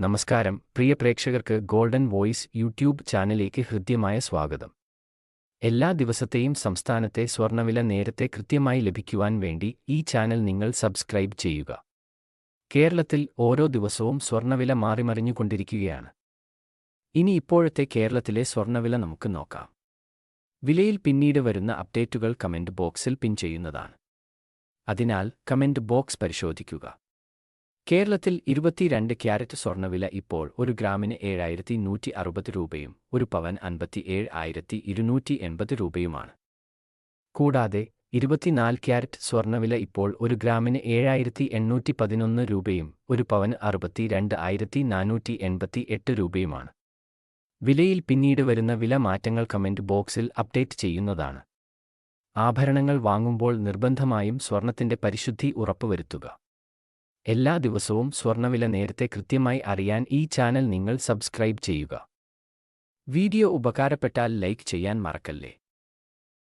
നമസ്കാരം. പ്രിയ പ്രേക്ഷകർക്ക് golden voice YouTube ചാനലിലേക്ക് ഹൃദ്യമായ സ്വാഗതം. എല്ലാ ദിവസത്തെയും സംസ്ഥാനത്തെ സ്വർണവില നേരത്തെ കൃത്യമായി ലഭിക്കുവാൻ വേണ്ടി ഈ ചാനൽ നിങ്ങൾ സബ്സ്ക്രൈബ് ചെയ്യുക. കേരളത്തിൽ ഓരോ ദിവസവും സ്വർണവില മാറിമറിഞ്ഞുകൊണ്ടിരിക്കുകയാണ്. ഇനി ഇപ്പോഴത്തെ കേരളത്തിലെ സ്വർണവില നമുക്ക് നോക്കാം. വിലയിൽ പിന്നീട് വരുന്ന അപ്ഡേറ്റുകൾ കമന്റ് ബോക്സിൽ പിൻ ചെയ്യുന്നതാണ്. അതിനാൽ കമന്റ് ബോക്സ് പരിശോധിക്കുക. കേരളത്തിൽ ഇരുപത്തിരണ്ട് ക്യാരറ്റ് സ്വർണവില ഇപ്പോൾ ഒരു ഗ്രാമിന് ഏഴായിരത്തി നൂറ്റി അറുപത് രൂപയും ഒരു പവൻ അൻപത്തിയേഴ് ആയിരത്തി ഇരുന്നൂറ്റി എൺപത് രൂപയുമാണ്. കൂടാതെ ഇരുപത്തിനാല് ക്യാരറ്റ് സ്വർണവില ഇപ്പോൾ ഒരു ഗ്രാമിന് ഏഴായിരത്തി എണ്ണൂറ്റി പതിനൊന്ന് രൂപയും ഒരു പവന് അറുപത്തിരണ്ട് ആയിരത്തി നാനൂറ്റി എൺപത്തി എട്ട് രൂപയുമാണ്. വിലയിൽ പിന്നീട് വരുന്ന വില മാറ്റങ്ങൾ കമന്റ് ബോക്സിൽ അപ്ഡേറ്റ് ചെയ്യുന്നതാണ്. ആഭരണങ്ങൾ വാങ്ങുമ്പോൾ നിർബന്ധമായും സ്വർണത്തിന്റെ പരിശുദ്ധി ഉറപ്പുവരുത്തുക. എല്ലാ ദിവസവും സ്വർണവില നേരത്തെ കൃത്യമായി അറിയാൻ ഈ ചാനൽ നിങ്ങൾ സബ്സ്ക്രൈബ് ചെയ്യുക. വീഡിയോ ഉപകാരപ്പെട്ടാൽ ലൈക്ക് ചെയ്യാൻ മറക്കല്ലേ?